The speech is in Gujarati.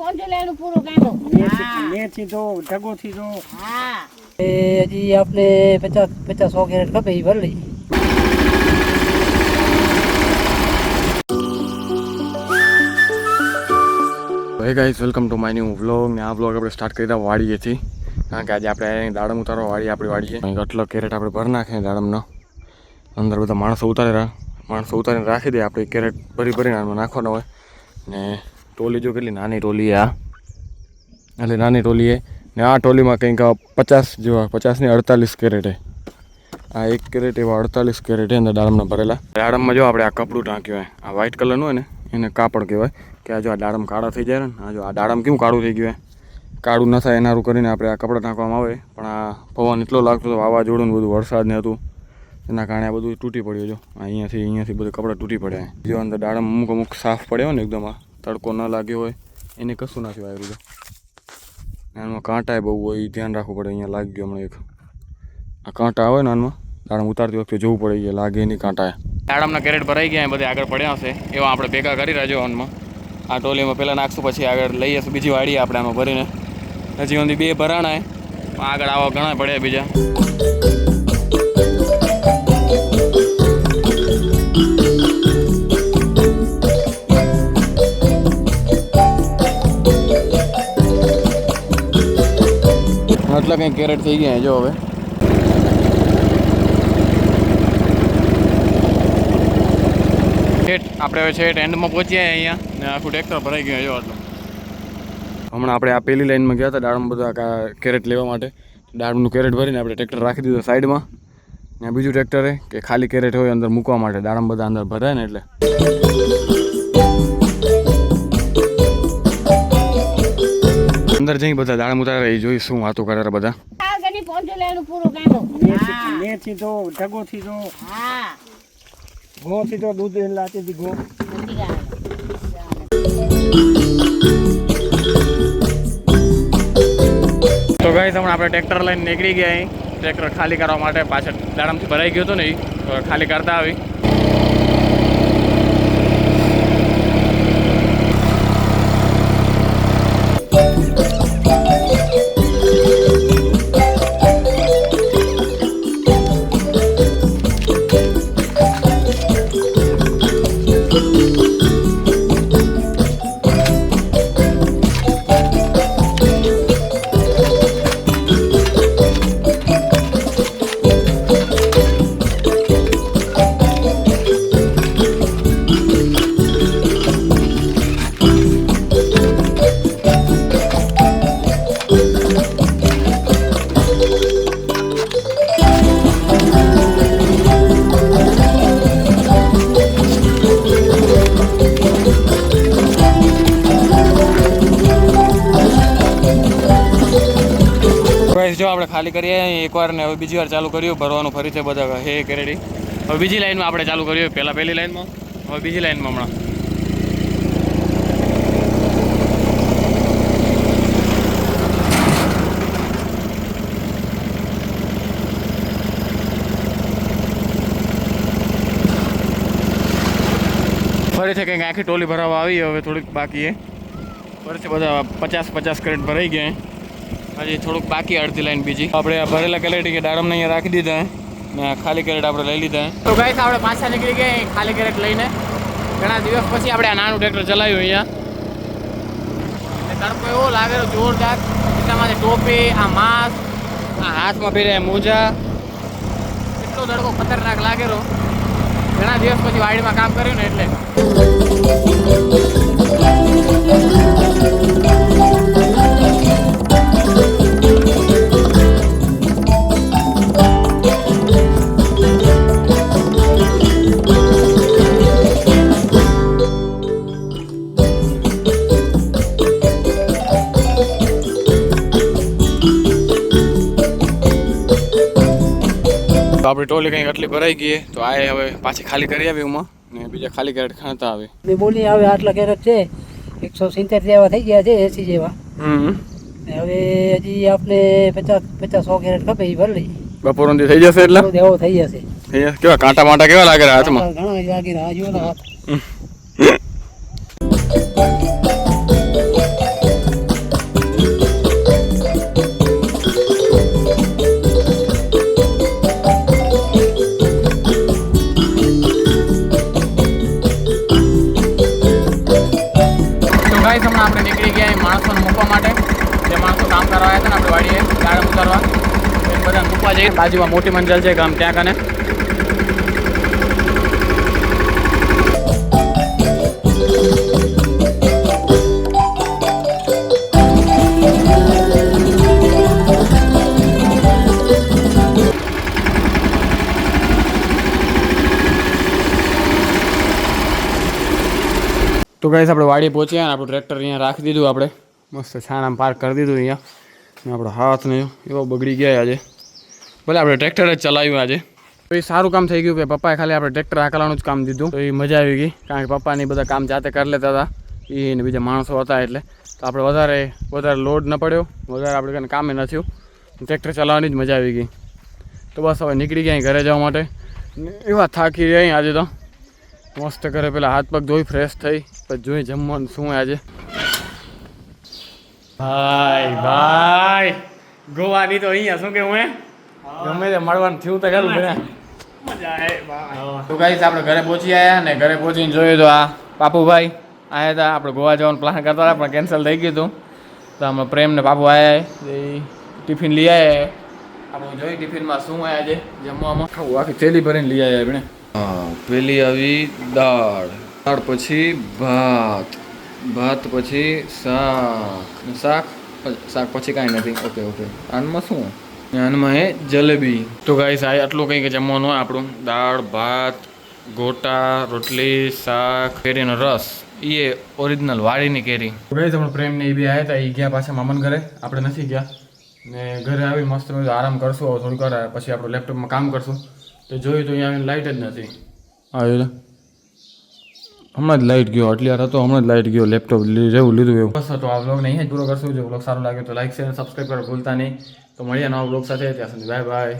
પહોંચી પૂરું કાંડો મેથી તો ઢગોથી તો હા. એ હજી આપણે પચાસ પચાસ સો કેરેટ ખપે એ ભરી લઈએ hey guys welcome to my new vlog ને આ વ્લોગ આપણે સ્ટાર્ટ કરી રહ્યા વાડીએથી કારણ કે આજે આપણે દાડમ ઉતારવા વાળી આપણી વાડીએ. અહીં આટલો કેરેટ આપણે ભરી નાખીએ દાડમનો. અંદર બધા માણસો ઉતારે રહ્યા માણસો ઉતારીને રાખી દે આપણે કેરેટ ભરી ભરીને આમાં નાખવાનો હોય. ને ટોલી જો કેટલી નાની ટોલી આ. એટલે નાની ટોલી એ ને આ ટોલીમાં કંઈક પચાસ જેવા પચાસની અડતાલીસ કેરેટ આ એક કેરેટ એવા અડતાલીસ કેરેટ અંદર દાડમના ભરેલા. દાડમમાં જો આપણે આ કપડું ટાંક્યું હોય આ વ્હાઇટ કલરનું હોય ને, એને કાપડ કહેવાય. કે આ જો આ દાડમ કાળા થઈ જાય ને, આ જો આ દાડમ કેવું કાળું થઈ ગયું હોય કાળું ન થાય એનારું કરીને આપણે આ કપડાં ટાંકવામાં આવે. પણ આ પવન એટલો લાગતો હતો, વાવાઝોડું બધું વરસાદ ને હતું. એના કારણે આ બધું તૂટી પડ્યું જો. અહીંયાથી અહીંયાથી બધું કપડાં તૂટી પડ્યા જો અંદર દાડમ અમુક અમુક સાફ પડ્યો ને એકદમ આ. તડકો ન લાગ્યો હોય, એને કશું નાખ્યું આવ્યું એમાં કાંટા બહુ હોય એ ધ્યાન રાખવું પડે, અહીંયા લાગી ગયો હમણાં એક. આ કાંટા આવે ને આનમાં, દાડમ ઉતારતી વખતે જોવું પડે એ લાગે નહીં કાંટા દાડમના કેરેટ ભરાઈ ગયા બધે આગળ પડ્યા હશે. એવા આપણે ભેગા કરી રહ્યા આનમાં આ ટોલીમાં પહેલાં નાખશું, પછી આગળ લઈ જશું બીજી વાડી આપણે આમાં ભરીને. હજી સુધી બે ભરાણા આગળ આવા ઘણા પડ્યા બીજા. આટલા કંઈ કેરેટ થઈ ગયા જો હવે. આપણે હવે છેઠ એન્ડમાં પહોંચ્યા અહીંયા. ને આખું ટ્રેક્ટર ભરાઈ ગયું જો આટલું. હમણાં આપણે આ પેલી લાઈનમાં ગયા હતા દાડમ બધા કેરેટ લેવા માટે. દાડમનું કેરેટ ભરીને આપણે ટ્રેક્ટર રાખી દીધું સાઈડમાં ને બીજું ટ્રેક્ટરે કે ખાલી કેરેટ હોય અંદર મૂકવા માટે. દાડમ બધા અંદર ભરાય ને એટલે. અંદર જઈ બધા દાડમ ઉતારે એ જોઈ શું વાતો કરે રે બધા. આગળની પહોંચી લેવાનું પૂરું કાંડો મેથી તો હા. ઘઉંથી તો દૂધ લાતી હતી નથી તો ગાઈસ હમણાં આપણે ટ્રેક્ટર લઈને નીકળી ગયા ટ્રેક્ટર ખાલી કરવા માટે પાછળ દાડમથી ભરાઈ ગયો હતો ને. ખાલી કરતા આવી. જો આપણે ખાલી કરીએ એકવાર ને હવે બીજી વાર ચાલુ કર્યું, ભરવાનું ફરી છે બધા હે કેરેડી. હવે બીજી લાઈનમાં આપણે ચાલુ કર્યું, પહેલાં પહેલી લાઈનમાં, હવે બીજી લાઈનમાં હમણાં. ફરી છે કંઈક આખી ટોલી ભરાવા આવી, હવે થોડીક બાકી એ છે બધા પચાસ પચાસ ક્રેટ ભરાઈ ગયા હજી થોડુંક બાકી અડધી લાઈન બીજી. આપણે ભરેલા કેરેટ કે દાડમને અહીંયા રાખી દીધા ને ખાલી કેરેટ આપણે લઈ લીધા તો ગાઈસ આપણે પાછા નીકળી ગયા ખાલી કેરેટ લઈને. ઘણા દિવસ પછી આપણે આ નાનું ટ્રેક્ટર ચલાવ્યું અહીંયા. તડકો એવો લાગેલો જોરદાર. એટલામાંથી ટોપી, આ માસ્ક, આ હાથમાં પહેર્યા મોજા. એટલો તડકો ખતરનાક લાગેલો ઘણા દિવસ પછી વાડીમાં કામ કર્યું ને એટલે. આપણી ટોલી કંઈક આટલી ભરાઈ ગઈ તો આ હવે પાછી ખાલી કરી આવી ઉમાં ને બીજા ખાલી કેરેટ ખાતા આવે. બોલી આવે આટલા કેરેટ છે. એકસો સિત્તેર જેવા થઈ ગયા છે એસી જેવા. હવે હજી આપણે પચાસ પચાસ સો કેરેટ ખપે એ ભરી લઈએ બપોર ઊંધી થઈ જશે એટલે? એવો થઈ જશે. કેવા કાંટા માટા કેવા લાગે હાથમાં? ઘણા લાગી હાથ. એ જઈએ. બાજુમાં મોટી મંજલ છે ગામ ત્યાં કને તો ગાઈસ આપણે વાડી પહોંચ્યા અને આપણું ટ્રેક્ટર અહીંયા રાખી દીધું આપણે. મસ્ત છાણામાં પાર્ક કરી દીધું અહીંયા. આપણો હાથ ને એવો બગડી ગયા આજે. ભલે આપણે ટ્રેક્ટર જ ચલાવ્યું આજે. તો એ સારું કામ થઈ ગયું કે પપ્પાએ ખાલી આપણે ટ્રેક્ટર હાકલાનું જ કામ દીધું. તો એ મજા આવી ગઈ કારણ કે પપ્પાને બધા કામ જાતે કરી લેતા હતા. એ ને બીજા માણસો હતા એટલે. તો આપણે વધારે વધારે લોડ ન પડ્યો. વધારે આપણે કંઈ કામે ન થયું. ટ્રેક્ટર ચલાવવાની જ મજા આવી ગઈ. તો બસ હવે નીકળી ગયા અહીં ઘરે જવા માટે. એવા થાકી રહ્યા આજે તો. મસ્ત કરે પેલા હાથ પગ ધોઈ ફ્રેશ થઈ પછી જોઈ જમવાનું શું હોય આજે. ભાઈ ભાઈ. ગોવાની તો અહીંયા શું કેવું હે? ગમે તે મળવાનું થયું તો ખરું બધા તો ગાઈસ આપણે ઘરે પહોંચી આવ્યા ને ઘરે પહોંચીને જોયું તો આ પાપુભાઈ આવ્યા હતા. આપણે ગોવા જવાનું પ્લાન કરતા હતા પણ કેન્સલ થઈ ગયું હતું. તો અમે પ્રેમ ને પાપુ આવ્યા એ ટિફિન લઈ આવ્યા આપણે જોઈ ટિફિનમાં શું આવ્યા છે જમવામાં. ખાવું આખી થેલી ભરીને લઈ આવ્યા આપણે. હા પેલી આવી દાળ દાળ પછી ભાત ભાત પછી શાક શાક શાક પછી કાંઈ નથી. ઓકે ઓકે આનમાં શું? આનમાં હે જલેબી. તો ગાઈસ આ આટલું કંઈક જમવાનું હોય આપણું. દાળ ભાત ગોટા રોટલી શાક કેરીનો રસ. એ ઓરિજિનલ વાડીની કેરી. ગાઈસ આપણે પ્રેમને એ બી આવ્યા હતા એ ગયા પાછા મામન ઘરે. આપણે નથી ગયા. ને ઘરે આવી મસ્ત મજા આરામ કરશું થોડીક વાર. પછી આપણે લેપટોપમાં કામ કરશું. તો જોયું તો અહીંયા આવીને લાઇટ જ નથી. આવ્યું હમણાં જ લાઇટ ગયો. આટલી વાર હતો હમણાં જ લાઇટ ગયો. લેપટોપ જેવું લીધું એવું. બસ તો આ બ્લોગને અહીંયા જ પૂરો કરશું. જો બ્લોગ સારો લાગે તો લાઇક શેર સબસ્ક્રાઈબ કરો ભૂલતા નહીં. તો મળીએ નવા બ્લોગ સાથે. ત્યાં સુધી બાય બાય